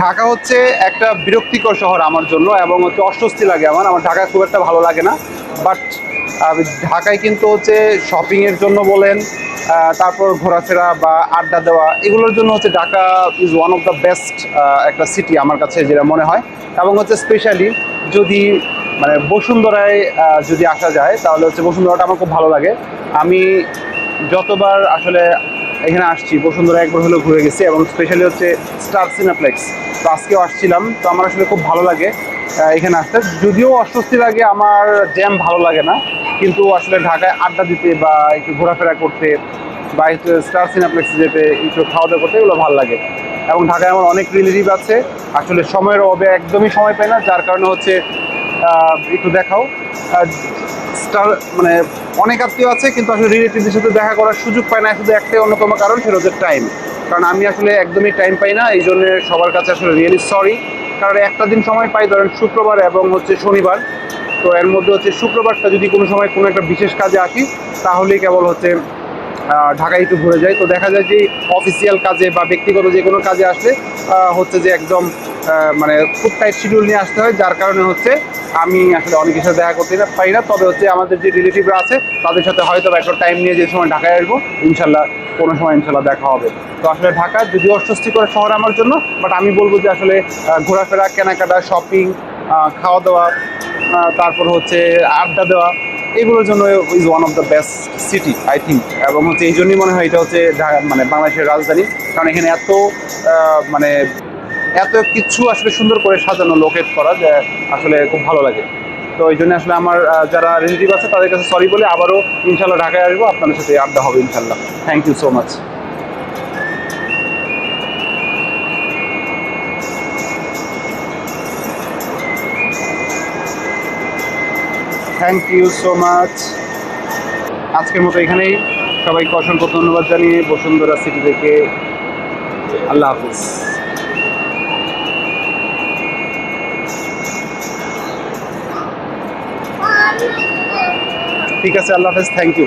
ঢাকা হচ্ছে একটা বিরক্তিকর শহর আমার জন্য এবং হচ্ছে অস্বস্তি লাগে আমার। আমার ঢাকা খুব একটা ভালো লাগে না। বাট ঢাকায় কিন্তু হচ্ছে শপিংয়ের জন্য বলেন তারপর ঘোরাফেরা বা আড্ডা দেওয়া, এগুলোর জন্য হচ্ছে Dhaka is one of the best একটা সিটি আমার কাছে যেটা মনে হয়। এবং হচ্ছে স্পেশালি যদি মানে বসুন্ধরায় যদি আসা যায়, তাহলে হচ্ছে বসুন্ধরাটা আমার খুব ভালো লাগে। আমি যতবার আসলে এখানে আসছি। বসুন্ধরা একবার হলেও ঘুরে গেছি এবং স্পেশালি হচ্ছে স্টার সিনাপ্লেক্স তো আজকেও আসছিলাম। তো আমার আসলে খুব ভালো লাগে এখানে আসতে। যদিও অস্বস্তি লাগে আমার জ্যাম ভালো লাগে না, কিন্তু আসলে ঢাকায় আড্ডা দিতে বা একটু ঘোরাফেরা করতে বা একটু স্টার সিনাপ্লেক্সে যেতে, একটু খাওয়া দাওয়া করতে এগুলো ভালো লাগে। এবং ঢাকায় আমার অনেক রিলেটিভ আছে। আসলে সময়ের অভাবে একদমই সময় পাই না, যার কারণে হচ্ছে একটু দেখাও। স্টার মানে অনেক আত্মীয় আছে, কিন্তু আসলে রিলেটিভদের সাথে দেখা করার সুযোগ পায় না, শুধু একটাই অন্যতম কারণ, সেটা হচ্ছে টাইম কারণ আমি আসলে একদমই টাইম পাই না, এই জন্য সবার কাছে আসলে রিয়েলি সরি কারণ একটা দিন সময় পাই, ধরেন শুক্রবার এবং হচ্ছে শনিবার। তো এর মধ্যে হচ্ছে শুক্রবারটা যদি কোনো সময় কোনো একটা বিশেষ কাজে আসি, তাহলেই কেবল হচ্ছে ঢাকায় একটু ঘুরে যাই। তো দেখা যায় যে অফিসিয়াল কাজে বা ব্যক্তিগত যে কোনো কাজে আসলে হচ্ছে যে একদম মানে খুব টাইট শিডিউল নিয়ে আসতে হয়, যার কারণে হচ্ছে আমি আসলে অনেকের সাথে দেখা করতে পারি না। তবে হচ্ছে আমাদের যে রিলেটিভরা আছে, তাদের সাথে হয়তো একটা টাইম নিয়ে যে সময় ঢাকায় আসব, ইনশাল্লাহ কোনো সময় ইনশাল্লাহ দেখা হবে। তো আসলে ঢাকা যদিও অস্বস্তিকর শহর আমার জন্য বাট আমি বলব যে আসলে ঘোরাফেরা, কেনাকাটা শপিং খাওয়া দাওয়া তারপর হচ্ছে আড্ডা দেওয়া, এগুলোর জন্য is one of the best city I think এবং হচ্ছে এই জন্যই মনে হয় এটা হচ্ছে মানে বাংলাদেশের রাজধানী। কারণ এখানে এত মানে এত কিছু আসলে সুন্দর করে সাজানো লোকেট করা যে আসলে খুব ভালো লাগে। তো এই জন্য আসলে আমার যারা রিলেটিভ আছে তাদের কাছে সরি বলে আবারও ইনশাল্লাহ ঢাকায় আসব, আপনাদের সাথে আড্ডা হবে ইনশাল্লাহ thank you so much thank you so much আজকের মতো এখানেই। সবাইকে অসংখ্য ধন্যবাদ জানিয়ে বসুন্ধরা সিটি থেকে আল্লাহ হাফিজ। ঠিক আছে আল্লাহ হাফেজ থ্যাংক ইউ